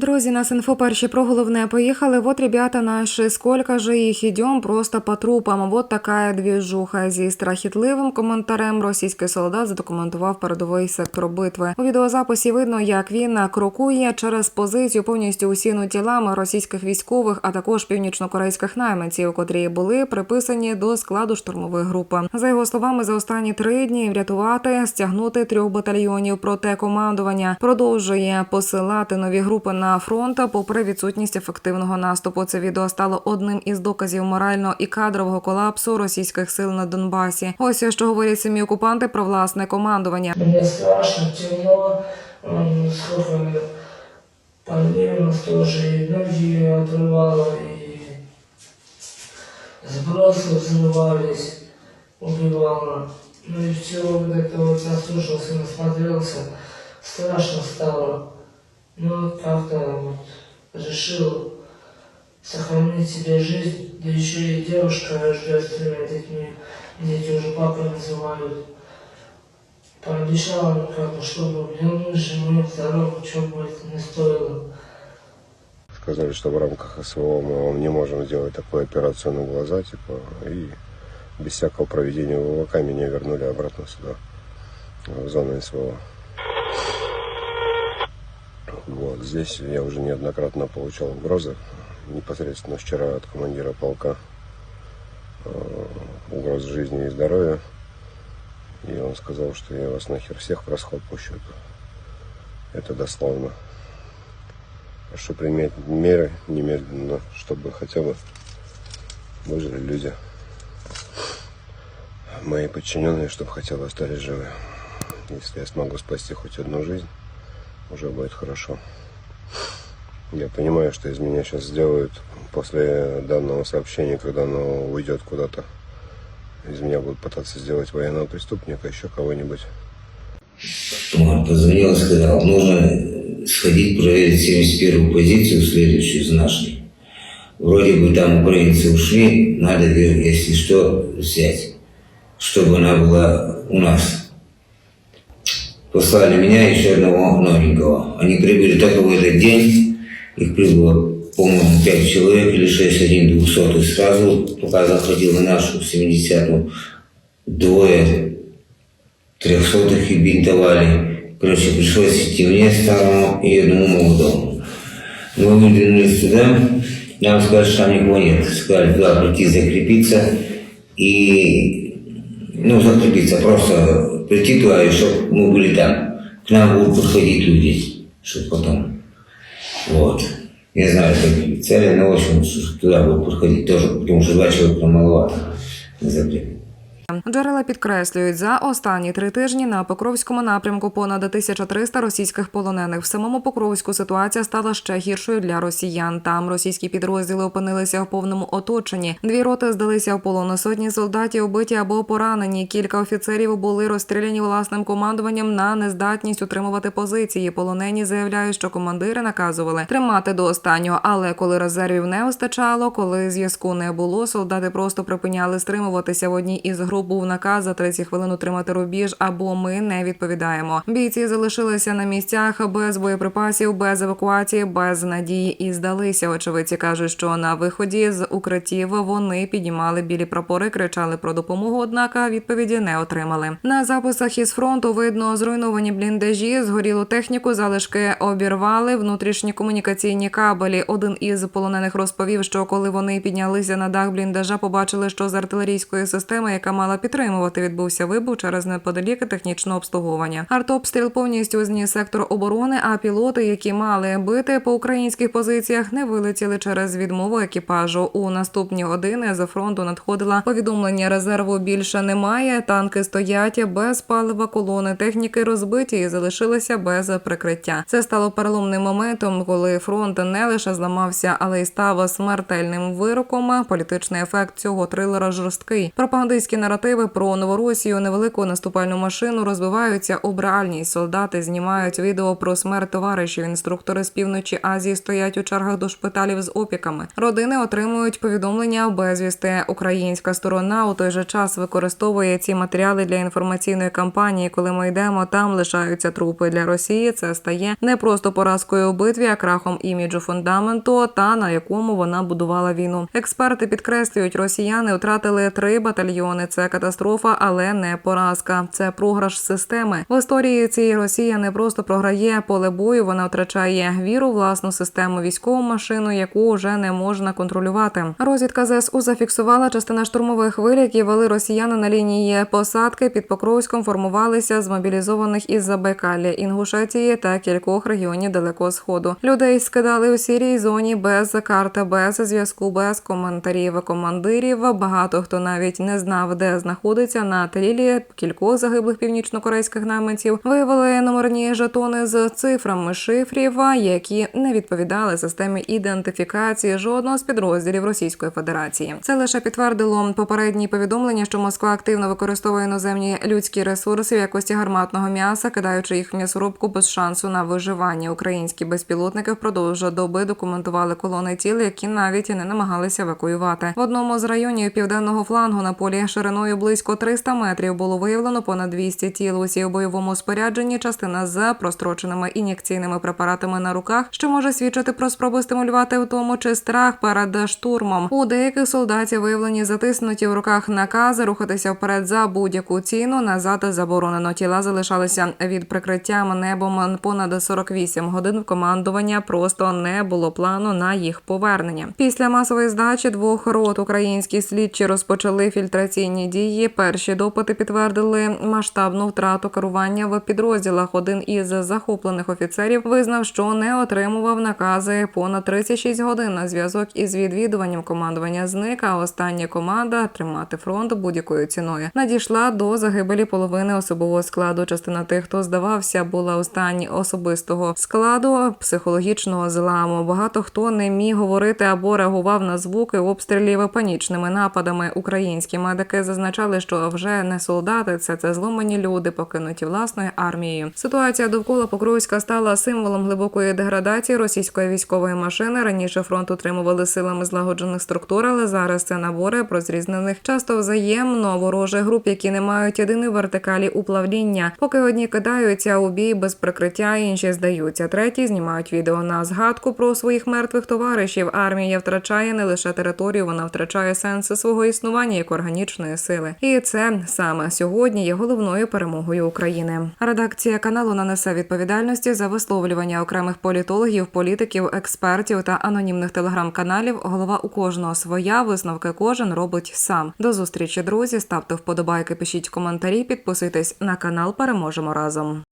Друзі, нас інфо перші про головне поїхали. Вот ребята наши, сколько же їх ідем просто по трупам. Вот така двіжуха зі страхітливим коментарем. Російський солдат задокументував передовий сектор битви. У відеозаписі видно, як він крокує через позицію повністю усіну тілами російських військових, а також північнокорейських найманців, котрі були приписані до складу штурмової групи. За його словами, за останні три дні врятувати, стягнути трьох батальйонів. Проте командування продовжує посилати нові групи на фронт, попри відсутність ефективного наступу. Це відео стало одним із доказів морального і кадрового колапсу російських сил на Донбасі. Ось що говорять самі окупанти про власне командування. Мне страшно, темно, м, сколько полей у нас тоже, и ноги отрывало, и сбросы взрывались, убивало. Ну и всего вот это вот наслушался, насмотрелся, страшно стало. Ну как-то вот решил сохранить себе жизнь, да еще и девушка ждет с тремя детьми, дети уже папой называют. Пообещал, ну, как бы, чтобы вернуть жену здоровым, что будет, не стоило. Сказали, что в рамках СВО мы вам не можем сделать такую операцию на глаза, типа, и без всякого проведения ВВК меня вернули обратно сюда, в зону СВО. Вот, здесь я уже неоднократно получал угрозы, непосредственно вчера от командира полка, э, угроз жизни и здоровья. И он сказал, что я вас нахер всех в расход пущу. Это дословно. Прошу принять меры немедленно, чтобы хотя бы выжили люди. Мои подчиненные, чтобы хотя бы остались живы. Если я смогу спасти хоть одну жизнь, уже будет хорошо. Я понимаю, что из меня сейчас сделают после данного сообщения, когда оно уйдет куда-то. Из меня будут пытаться сделать военного преступника, еще кого-нибудь. Он позвонил и сказал, нужно сходить проверить 71-ю позицию, следующую за нашей. Вроде бы там украинцы ушли, надо если что, взять, чтобы она была у нас. Послали меня еще одного новенького. Они прибыли только в этот день. Их прибыло, по-моему, пять человек или шесть, один двухсотый сразу, пока заходил на нашу 70-ю. Двое трехсотых и бинтовали. Короче, пришлось идти мне старому и одному молодому. Мы выдвинулись туда, нам сказали, что там никого нет. Сказали туда прийти закрепиться и, ну, закрепиться, просто прийти туда, и чтобы мы были там. К нам будут подходить люди, чтобы потом. Вот. Я знаю, какие цели, но в общем, туда будут подходить тоже, потому что два человека маловато на закрепе. Джерела підкреслюють, за останні три тижні на Покровському напрямку понад 1300 російських полонених. В самому Покровську ситуація стала ще гіршою для росіян. Там російські підрозділи опинилися в повному оточенні. Дві роти здалися в полон. Сотні солдатів убиті або поранені. Кілька офіцерів були розстріляні власним командуванням на нездатність утримувати позиції. Полонені заявляють, що командири наказували тримати до останнього. Але коли резервів не вистачало, коли зв'язку не було, солдати просто припиняли стримуватися в одній із груп. Був наказ за 30 хвилин утримати рубіж, або ми не відповідаємо. Бійці залишилися на місцях без боєприпасів, без евакуації, без надії і здалися. Очевидці кажуть, що на виході з укриттів вони піднімали білі прапори, кричали про допомогу. Однак відповіді не отримали. На записах із фронту видно зруйновані бліндажі, згорілу техніку, залишки обірвали внутрішні комунікаційні кабелі. Один із полонених розповів, що коли вони піднялися на дах бліндажа, побачили, що з артилерійської системи, яка мала підтримувати, відбувся вибух через неподалік технічного обслуговування. Артобстріл повністю зніс сектор оборони, а пілоти, які мали бити по українських позиціях, не вилетіли через відмову екіпажу. У наступні години з фронту надходило повідомлення резерву більше немає. Танки стоять без палива, колони техніки розбиті і залишилися без прикриття. Це стало переломним моментом, коли фронт не лише зламався, але й став смертельним вироком. Політичний ефект цього трилера жорсткий. Пропагандистський наратив наративи про Новоросію, невелику наступальну машину розбиваються об реальність. Солдати знімають відео про смерть товаришів. Інструктори з півночі Азії стоять у чергах до шпиталів з опіками. Родини отримують повідомлення безвісти. Українська сторона у той же час використовує ці матеріали для інформаційної кампанії. Коли ми йдемо, там лишаються трупи для Росії. Це стає не просто поразкою у битві, а крахом іміджу фундаменту, та на якому вона будувала війну. Експерти підкреслюють, росіяни втратили три батальйони. Це катастрофа, але не поразка. Це програш системи. В історії цієї Росія не просто програє поле бою, вона втрачає віру власну систему, військову машину, яку вже не можна контролювати. Розвідка ЗСУ зафіксувала частина штурмових хвиль, які вели росіяни на лінії посадки під Покровськом. Формувалися з мобілізованих із Забайкалля, Інгушетії та кількох регіонів Далекого Сходу. Людей скидали у сірій зоні без карти, без зв'язку, без коментарів командирів. Багато хто навіть не знав, де знаходиться на тлілі кількох загиблих північнокорейських найманців. Виявили номерні жетони з цифрами шифрів, які не відповідали системі ідентифікації жодного з підрозділів Російської Федерації. Це лише підтвердило попередні повідомлення, що Москва активно використовує іноземні людські ресурси в якості гарматного м'яса, кидаючи їх в м'ясорубку без шансу на виживання. Українські безпілотники впродовж доби документували колони тіл, які навіть і не намагалися евакуювати. В одному з районів південного флангу на полі шириною близько 300 метрів було виявлено понад 200 тіл. Усі у бойовому спорядженні частина з простроченими ін'єкційними препаратами на руках, що може свідчити про спроби стимулювати втому чи страх перед штурмом. У деяких солдатів виявлені затиснуті в руках накази рухатися вперед за будь-яку ціну. Назад заборонено. Тіла залишалися від прикриття небом понад 48 годин. В командування просто не було плану на їх повернення. Після масової здачі двох рот українські слідчі розпочали фільтраційні дії. Перші допити підтвердили масштабну втрату керування в підрозділах. Один із захоплених офіцерів визнав, що не отримував накази понад 36 годин на зв'язок із відвідуванням командування зник. А остання команда тримати фронт будь-якою ціною надійшла до загибелі половини особового складу. Частина тих, хто здавався, була у стані особистого складу психологічного зламу. Багато хто не міг говорити або реагував на звуки обстрілів панічними нападами. Українські медики зазначали, що вже не солдати, це це зломані люди, покинуті власною армією. Ситуація довкола Покровська стала символом глибокої деградації російської військової машини. Раніше фронт утримували силами злагоджених структур, але зараз це набори розрізнених, часто взаємно ворожих груп, які не мають єдиної вертикалі уплавління. Поки одні кидаються у бій без прикриття, інші здаються. Треті знімають відео на згадку про своїх мертвих товаришів. Армія втрачає не лише територію, вона втрачає сенси свого існування як органічної сили. І це саме сьогодні є головною перемогою України. Редакція каналу нанесе відповідальності за висловлювання окремих політологів, політиків, експертів та анонімних телеграм-каналів. Голова у кожного своя висновки кожен робить сам. До зустрічі, друзі. Ставте вподобайки, пишіть коментарі, підписуйтесь на канал. Переможемо разом.